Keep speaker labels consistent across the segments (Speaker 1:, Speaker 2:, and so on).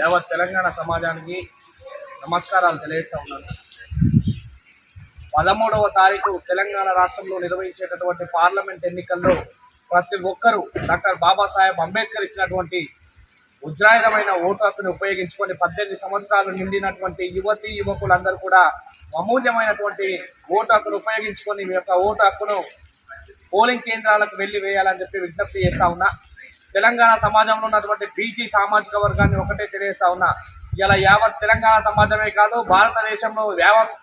Speaker 1: యావత్ తెలంగాణ సమాజానికి నమస్కారాలు తెలియజేస్తా ఉన్నాను. పదమూడవ తారీఖు తెలంగాణ రాష్ట్రంలో నిర్వహించేటటువంటి పార్లమెంట్ ఎన్నికల్లో ప్రతి ఒక్కరూ డాక్టర్ బాబాసాహెబ్ అంబేద్కర్ ఇచ్చినటువంటి ఉజ్రాయుధమైన ఓటు హక్కును ఉపయోగించుకొని పద్దెనిమిది సంవత్సరాలు నిండినటువంటి యువతి యువకులందరూ కూడా అమూల్యమైనటువంటి ఓటు హక్కును ఉపయోగించుకొని మీ యొక్క ఓటు హక్కును పోలింగ్ కేంద్రాలకు వెళ్ళి వేయాలని చెప్పి విజ్ఞప్తి చేస్తా ఉన్నా. తెలంగాణ సమాజంలో ఉన్నటువంటి బీసీ సామాజిక వర్గాన్ని ఒకటే తెలియజేస్తా ఉన్నా. ఇలా యావత్ తెలంగాణ సమాజమే కాదు భారతదేశంలో యావత్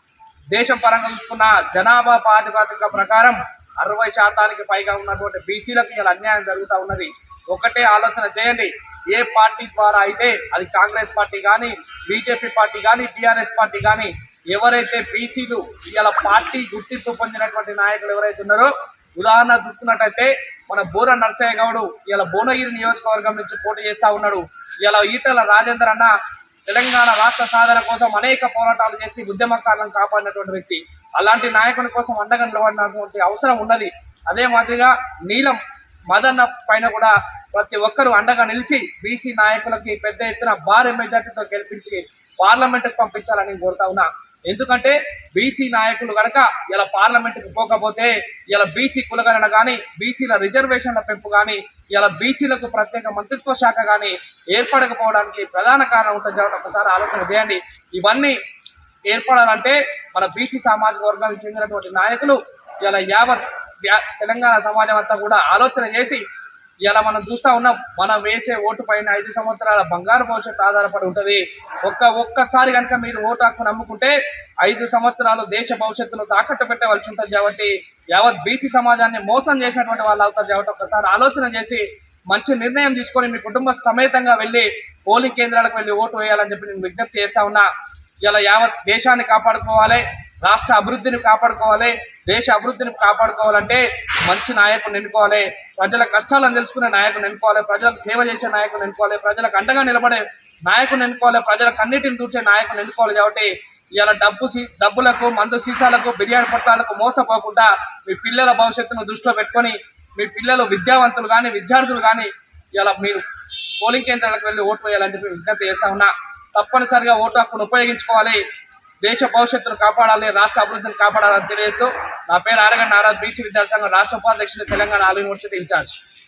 Speaker 1: దేశం పరంగా చూసుకున్న జనాభా ప్రాతిపదిక ప్రకారం అరవై శాతానికి పైగా ఉన్నటువంటి బీసీలకు ఇలా అన్యాయం జరుగుతూ ఉన్నది. ఒకటే ఆలోచన చేయండి. ఏ పార్టీ ద్వారా అయితే అది కాంగ్రెస్ పార్టీ కానీ బీజేపీ పార్టీ కానీ టీఆర్ఎస్ పార్టీ కానీ ఎవరైతే బీసీలు ఇలా పార్టీ గుర్తింపు పొందినటువంటి నాయకులు ఎవరైతే ఉన్నారో ఉదాహరణ చూసుకున్నట్టయితే మన బోర నర్సయ్య గౌడు ఇలా భువనగిరి నియోజకవర్గం నుంచి పోటీ చేస్తూ ఉన్నాడు. ఇలా ఈటల రాజేందర్ అన్న తెలంగాణ రాష్ట్ర సాధన కోసం అనేక పోరాటాలు చేసి ఉద్యమకారులను కాపాడినటువంటి వ్యక్తి. అలాంటి నాయకుని కోసం అండగా నిలబడినటువంటి అవసరం ఉన్నది. అదే మాదిరిగా నీలం మదన్న పైన కూడా ప్రతి ఒక్కరూ అండగా నిలిచి బీసీ నాయకులకి పెద్ద ఎత్తున భారీ మెజార్టీతో గెలిపించి పార్లమెంటుకు పంపించాలని కోరుతా ఉన్నా. ఎందుకంటే బీసీ నాయకులు కనుక ఇలా పార్లమెంటుకు పోకపోతే ఇలా బీసీ కులగణన కానీ బీసీల రిజర్వేషన్ల పెంపు కానీ ఇలా బీసీలకు ప్రత్యేక మంత్రిత్వ శాఖ కానీ ఏర్పడకపోవడానికి ప్రధాన కారణం ఉంటుంది కాబట్టి ఒకసారి ఆలోచన చేయండి. ఇవన్నీ ఏర్పడాలంటే మన బీసీ సామాజిక వర్గానికి చెందినటువంటి నాయకులు ఇలా యావత్ తెలంగాణ సమాజం అంతా కూడా ఆలోచన చేసి ఇలా మనం చూస్తా ఉన్నాం మనం వేసే ఓటు పైన ఐదు సంవత్సరాల బంగారు భవిష్యత్తు ఆధారపడి ఉంటుంది. ఒక్క ఒక్కసారి కనుక మీరు ఓటు హక్కు నమ్ముకుంటే ఐదు సంవత్సరాలు దేశ భవిష్యత్తును తాకట్టు పెట్టవలసి ఉంటుంది కాబట్టి యావత్ బీసీ సమాజాన్ని మోసం చేసినటువంటి వాళ్ళు అవుతారు కాబట్టి ఒకసారి ఆలోచన చేసి మంచి నిర్ణయం తీసుకొని మీ కుటుంబ సమేతంగా వెళ్ళి పోలింగ్ కేంద్రాలకు వెళ్ళి ఓటు వేయాలని చెప్పి నేను విజ్ఞప్తి చేస్తా ఉన్నా. ఇలా యావత్ దేశాన్ని కాపాడుకోవాలి. రాష్ట్ర అభివృద్ధిని కాపాడుకోవాలి దేశ అభివృద్ధిని కాపాడుకోవాలంటే మంచి నాయకుని ఎన్నుకోవాలి ప్రజల కష్టాలను తెలుసుకునే నాయకుని ఎన్నుకోవాలి ప్రజలకు సేవ చేసే నాయకుని ఎన్నుకోవాలి ప్రజలకు అండగా నిలబడే నాయకుని ఎన్నుకోవాలి ప్రజలకు అన్నిటిని చూసే నాయకుని ఎన్నుకోవాలి కాబట్టి ఇలా డబ్బు సీ- డబ్బులకు మందు సీసాలకు బిర్యానీ పొట్టాలకు మోసపోకుండా మీ పిల్లల భవిష్యత్తును దృష్టిలో పెట్టుకొని మీ పిల్లలు విద్యావంతులు కానీ విద్యార్థులు కానీ ఇలా మీరు పోలింగ్ కేంద్రాలకు వెళ్ళి ఓటు వేయాలని చెప్పి విజ్ఞప్తి చేస్తా ఉన్నా. తప్పనిసరిగా ఓటు హక్కును ఉపయోగించుకోవాలి. దేశ భవిష్యత్తును కాపాడాలి రాష్ట్ర అభివృద్ధిని కాపాడాలని తెలియజేస్తూ నా పేరు ఆరగంట నారాజ్ బీసీ విద్యాసంఘం రాష్ట్ర ఉపాధ్యక్షుడు తెలంగాణ ఆల్ యూనివర్సిటీ ఇన్ఛార్జ్.